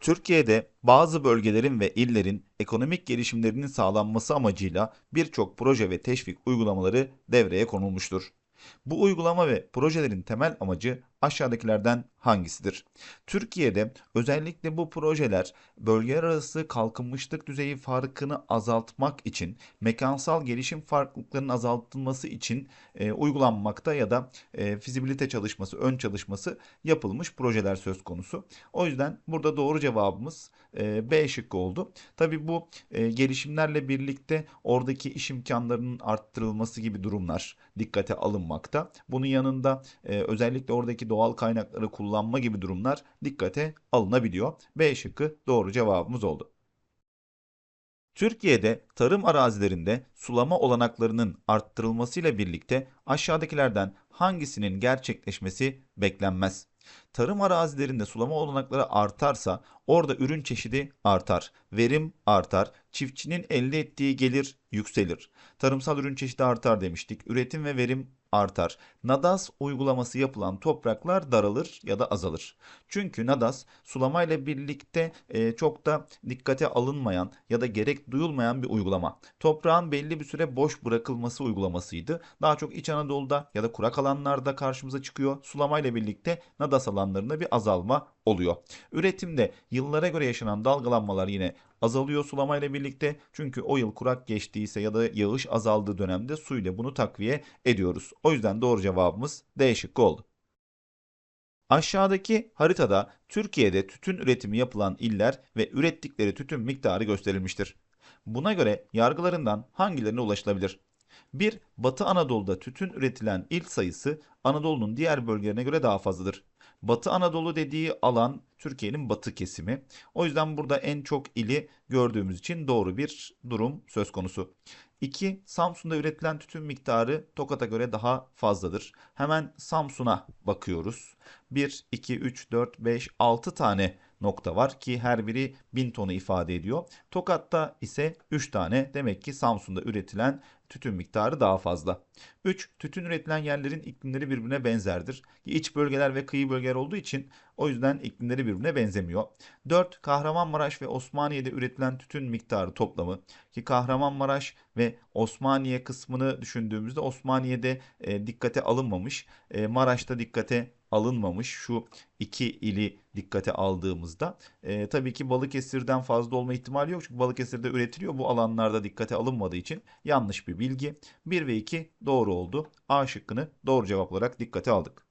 Türkiye'de bazı bölgelerin ve illerin ekonomik gelişimlerinin sağlanması amacıyla birçok proje ve teşvik uygulamaları devreye konulmuştur. Bu uygulama ve projelerin temel amacı aşağıdakilerden hangisidir? Türkiye'de özellikle bu projeler bölgeler arası kalkınmışlık düzeyi farkını azaltmak için, mekansal gelişim farklılıklarının azaltılması için e, uygulanmakta ya da e, fizibilite çalışması, ön çalışması yapılmış projeler söz konusu. O yüzden burada doğru cevabımız e, B şıkkı oldu. Tabii bu e, gelişimlerle birlikte oradaki iş imkanlarının arttırılması gibi durumlar dikkate alınmakta. Bunun yanında e, özellikle oradaki doğal kaynakları kullanma gibi durumlar dikkate alınabiliyor. B şıkkı doğru cevabımız oldu. Türkiye'de tarım arazilerinde sulama olanaklarının arttırılmasıyla birlikte aşağıdakilerden hangisinin gerçekleşmesi beklenmez? Tarım arazilerinde sulama olanakları artarsa orada ürün çeşidi artar, verim artar, çiftçinin elde ettiği gelir yükselir. Tarımsal ürün çeşidi artar demiştik. Üretim ve verim artar. Nadas uygulaması yapılan topraklar daralır ya da azalır. Çünkü Nadas sulamayla birlikte e, çok da dikkate alınmayan ya da gerek duyulmayan bir uygulama. Toprağın belli bir süre boş bırakılması uygulamasıydı. Daha çok İç Anadolu'da ya da kurak alanlarda karşımıza çıkıyor. Sulamayla birlikte Nadas alanlarında bir azalma oluyor. Üretimde yıllara göre yaşanan dalgalanmalar yine azalıyor sulamayla birlikte. Çünkü o yıl kurak geçtiyse ya da yağış azaldığı dönemde suyla bunu takviye ediyoruz. O yüzden doğru cevabımız D şıkkı oldu. Aşağıdaki haritada Türkiye'de tütün üretimi yapılan iller ve ürettikleri tütün miktarı gösterilmiştir. Buna göre yargılarından hangilerine ulaşılabilir? 1. Batı Anadolu'da tütün üretilen il sayısı Anadolu'nun diğer bölgelerine göre daha fazladır. Batı Anadolu dediği alan Türkiye'nin batı kesimi. O yüzden burada en çok ili gördüğümüz için doğru bir durum söz konusu. 2. Samsun'da üretilen tütün miktarı Tokat'a göre daha fazladır. Hemen Samsun'a bakıyoruz. 1, 2, 3, 4, 5, 6 tane nokta var ki her biri 1000 tonu ifade ediyor. Tokat'ta ise 3 tane demek ki Samsun'da üretilen tütün miktarı daha fazla. 3. Tütün üretilen yerlerin iklimleri birbirine benzerdir. İç bölgeler ve kıyı bölgeler olduğu için o yüzden iklimleri birbirine benzemiyor. 4. Kahramanmaraş ve Osmaniye'de üretilen tütün miktarı toplamı ki Kahramanmaraş ve Osmaniye kısmını düşündüğümüzde Osmaniye'de e, dikkate alınmamış. E, Maraş'ta dikkate alınmamış şu iki ili dikkate aldığımızda. E, tabii ki Balıkesir'den fazla olma ihtimali yok. Çünkü Balıkesir'de üretiliyor. Bu alanlarda dikkate alınmadığı için yanlış bir bilgi. 1 ve 2 doğru oldu. A şıkkını doğru cevap olarak dikkate aldık.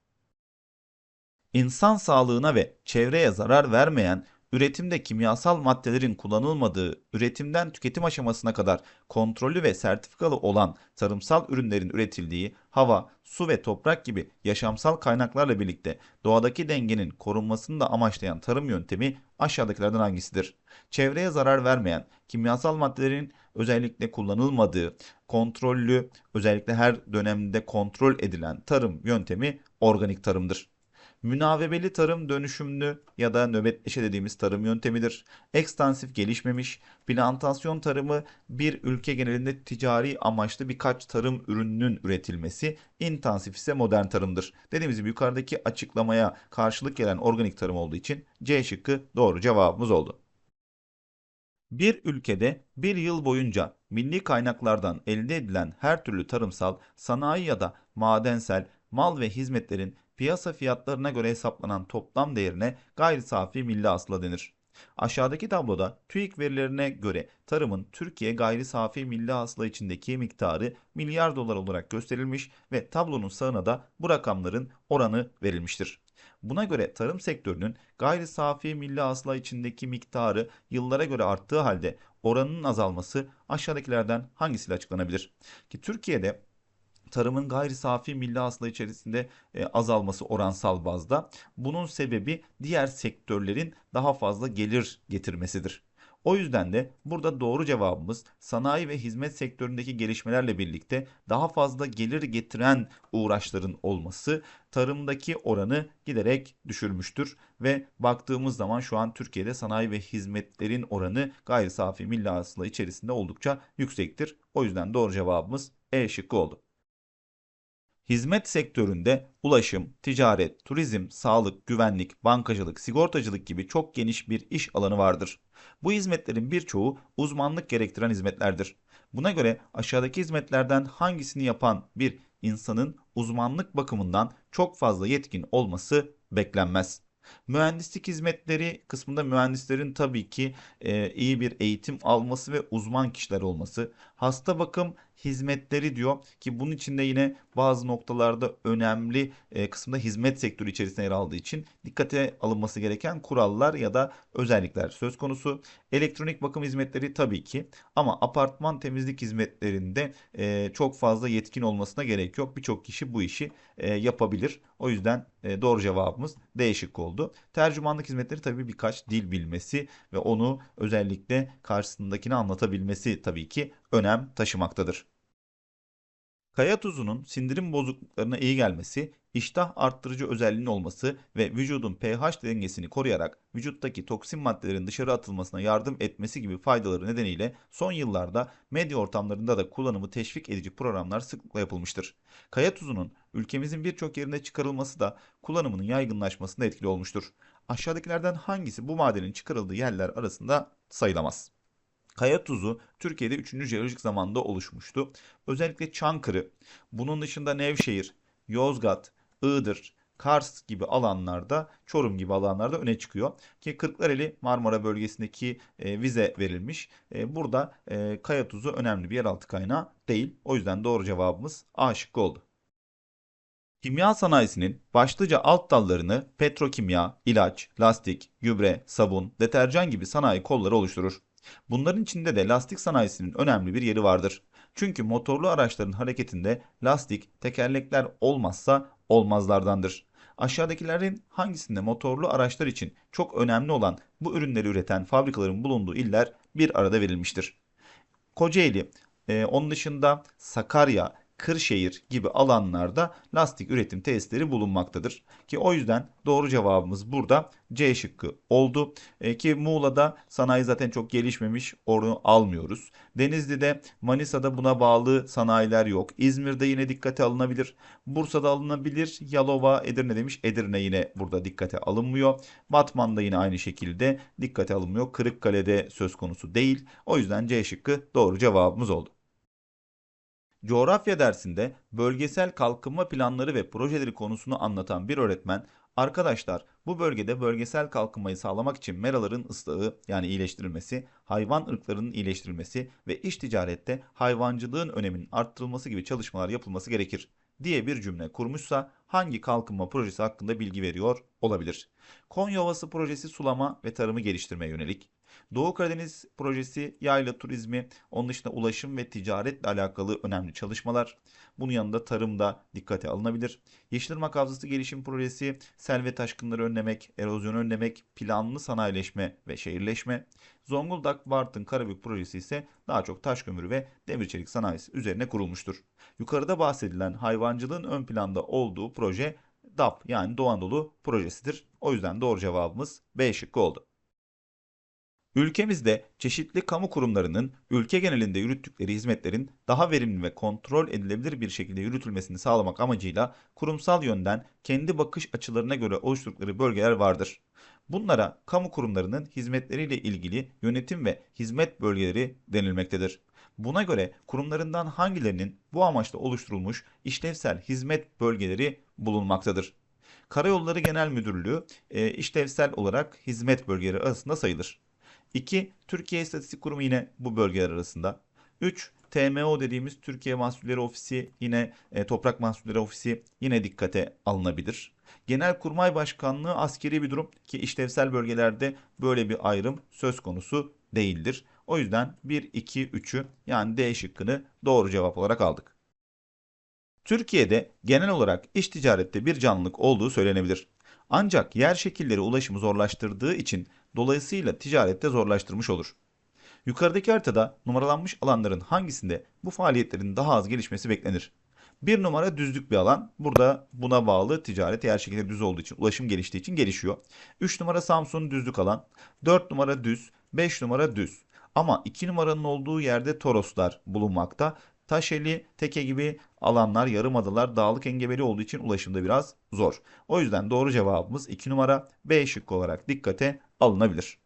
İnsan sağlığına ve çevreye zarar vermeyen üretimde kimyasal maddelerin kullanılmadığı, üretimden tüketim aşamasına kadar kontrollü ve sertifikalı olan tarımsal ürünlerin üretildiği hava, su ve toprak gibi yaşamsal kaynaklarla birlikte doğadaki dengenin korunmasını da amaçlayan tarım yöntemi aşağıdakilerden hangisidir? Çevreye zarar vermeyen, kimyasal maddelerin özellikle kullanılmadığı, kontrollü, özellikle her dönemde kontrol edilen tarım yöntemi organik tarımdır. Münavebeli tarım dönüşümlü ya da nöbetleşe dediğimiz tarım yöntemidir. Ekstansif gelişmemiş, plantasyon tarımı bir ülke genelinde ticari amaçlı birkaç tarım ürününün üretilmesi, intensif ise modern tarımdır. Dediğimiz gibi yukarıdaki açıklamaya karşılık gelen organik tarım olduğu için C şıkkı doğru cevabımız oldu. Bir ülkede bir yıl boyunca milli kaynaklardan elde edilen her türlü tarımsal, sanayi ya da madensel mal ve hizmetlerin piyasa fiyatlarına göre hesaplanan toplam değerine gayri safi milli hasıla denir. Aşağıdaki tabloda TÜİK verilerine göre tarımın Türkiye gayri safi milli hasıla içindeki miktarı milyar dolar olarak gösterilmiş ve tablonun sağına da bu rakamların oranı verilmiştir. Buna göre tarım sektörünün gayri safi milli hasıla içindeki miktarı yıllara göre arttığı halde oranının azalması aşağıdakilerden hangisiyle açıklanabilir? Ki Türkiye'de tarımın gayri safi milli hasıla içerisinde e, azalması oransal bazda. Bunun sebebi diğer sektörlerin daha fazla gelir getirmesidir. O yüzden de burada doğru cevabımız sanayi ve hizmet sektöründeki gelişmelerle birlikte daha fazla gelir getiren uğraşların olması tarımdaki oranı giderek düşürmüştür ve baktığımız zaman şu an Türkiye'de sanayi ve hizmetlerin oranı gayri safi milli hasıla içerisinde oldukça yüksektir. O yüzden doğru cevabımız E şıkkı oldu. Hizmet sektöründe ulaşım, ticaret, turizm, sağlık, güvenlik, bankacılık, sigortacılık gibi çok geniş bir iş alanı vardır. Bu hizmetlerin birçoğu uzmanlık gerektiren hizmetlerdir. Buna göre aşağıdaki hizmetlerden hangisini yapan bir insanın uzmanlık bakımından çok fazla yetkin olması beklenmez. Mühendislik hizmetleri kısmında mühendislerin tabii ki e, iyi bir eğitim alması ve uzman kişiler olması. Hasta bakım hizmetleri diyor ki bunun içinde yine bazı noktalarda önemli e, kısımda hizmet sektörü içerisinde yer aldığı için dikkate alınması gereken kurallar ya da özellikler söz konusu. Elektronik bakım hizmetleri tabii ki ama apartman temizlik hizmetlerinde e, çok fazla yetkin olmasına gerek yok. Birçok kişi bu işi e, yapabilir. O yüzden e, doğru cevabımız D şıkkı oldu. Tercümanlık hizmetleri tabii birkaç dil bilmesi ve onu özellikle karşısındakine anlatabilmesi tabii ki önem taşımaktadır. Kaya tuzunun sindirim bozukluklarına iyi gelmesi, iştah arttırıcı özelliğinin olması ve vücudun pH dengesini koruyarak vücuttaki toksin maddelerin dışarı atılmasına yardım etmesi gibi faydaları nedeniyle son yıllarda medya ortamlarında da kullanımı teşvik edici programlar sıklıkla yapılmıştır. Kaya tuzunun ülkemizin birçok yerinde çıkarılması da kullanımının yaygınlaşmasında etkili olmuştur. Aşağıdakilerden hangisi bu madenin çıkarıldığı yerler arasında sayılamaz? Kaya tuzu Türkiye'de 3. jeolojik zamanda oluşmuştu. Özellikle Çankırı, bunun dışında Nevşehir, Yozgat, Iğdır, Kars gibi alanlarda, Çorum gibi alanlarda öne çıkıyor. Ki Kırklareli Marmara bölgesindeki e, vize verilmiş. E, burada e, kaya tuzu önemli bir yeraltı kaynağı değil. O yüzden doğru cevabımız A şıkkı oldu. Kimya sanayisinin başlıca alt dallarını petrokimya, ilaç, lastik, gübre, sabun, deterjan gibi sanayi kolları oluşturur. Bunların içinde de lastik sanayisinin önemli bir yeri vardır. Çünkü motorlu araçların hareketinde lastik, tekerlekler olmazsa olmazlardandır. Aşağıdakilerin hangisinde motorlu araçlar için çok önemli olan bu ürünleri üreten fabrikaların bulunduğu iller bir arada verilmiştir. Kocaeli, e, onun dışında Sakarya, Kırşehir gibi alanlarda lastik üretim tesisleri bulunmaktadır. Ki o yüzden doğru cevabımız burada C şıkkı oldu. E, ki Muğla'da sanayi zaten çok gelişmemiş onu almıyoruz. Denizli'de Manisa'da buna bağlı sanayiler yok. İzmir'de yine dikkate alınabilir. Bursa'da alınabilir. Yalova, Edirne demiş. Edirne yine burada dikkate alınmıyor. Batman'da yine aynı şekilde dikkate alınmıyor. Kırıkkale'de söz konusu değil. O yüzden C şıkkı doğru cevabımız oldu. Coğrafya dersinde bölgesel kalkınma planları ve projeleri konusunu anlatan bir öğretmen, arkadaşlar bu bölgede bölgesel kalkınmayı sağlamak için meraların ıslahı yani iyileştirilmesi, hayvan ırklarının iyileştirilmesi ve iş ticarette hayvancılığın öneminin arttırılması gibi çalışmalar yapılması gerekir diye bir cümle kurmuşsa hangi kalkınma projesi hakkında bilgi veriyor olabilir? Konya Ovası projesi sulama ve tarımı geliştirmeye yönelik. Doğu Karadeniz projesi yayla turizmi, onun dışında ulaşım ve ticaretle alakalı önemli çalışmalar. Bunun yanında tarımda dikkate alınabilir. Yeşilırmak Havzası Gelişim Projesi, sel ve taşkınları önlemek, erozyonu önlemek, planlı sanayileşme ve şehirleşme. Zonguldak Bartın Karabük projesi ise daha çok taş kömürü ve demir çelik sanayisi üzerine kurulmuştur. Yukarıda bahsedilen hayvancılığın ön planda olduğu proje DAP yani Doğu Anadolu projesidir. O yüzden doğru cevabımız B şıkkı oldu. Ülkemizde çeşitli kamu kurumlarının ülke genelinde yürüttükleri hizmetlerin daha verimli ve kontrol edilebilir bir şekilde yürütülmesini sağlamak amacıyla kurumsal yönden kendi bakış açılarına göre oluşturdukları bölgeler vardır. Bunlara kamu kurumlarının hizmetleriyle ilgili yönetim ve hizmet bölgeleri denilmektedir. Buna göre kurumlarından hangilerinin bu amaçla oluşturulmuş işlevsel hizmet bölgeleri bulunmaktadır. Karayolları Genel Müdürlüğü e, işlevsel olarak hizmet bölgeleri arasında sayılır. 2. Türkiye İstatistik Kurumu yine bu bölgeler arasında. 3. TMO dediğimiz Türkiye Mahsulleri Ofisi yine e, Toprak Mahsulleri Ofisi yine dikkate alınabilir. Genelkurmay Başkanlığı askeri bir durum ki işlevsel bölgelerde böyle bir ayrım söz konusu değildir. O yüzden 1, 2, 3'ü yani D şıkkını doğru cevap olarak aldık. Türkiye'de genel olarak iş ticarette bir canlılık olduğu söylenebilir. Ancak yer şekilleri ulaşımı zorlaştırdığı için dolayısıyla ticarette zorlaştırmış olur. Yukarıdaki haritada numaralanmış alanların hangisinde bu faaliyetlerin daha az gelişmesi beklenir? Bir numara düzlük bir alan. Burada buna bağlı ticaret yer şekilleri düz olduğu için, ulaşım geliştiği için gelişiyor. 3 numara Samsun düzlük alan. 4 numara düz. 5 numara düz. Ama 2 numaranın olduğu yerde Toroslar bulunmakta. Taşeli, Teke gibi alanlar, yarımadalar, dağlık engebeli olduğu için ulaşımda biraz zor. O yüzden doğru cevabımız 2 numara B şıkkı olarak dikkate alınabilir.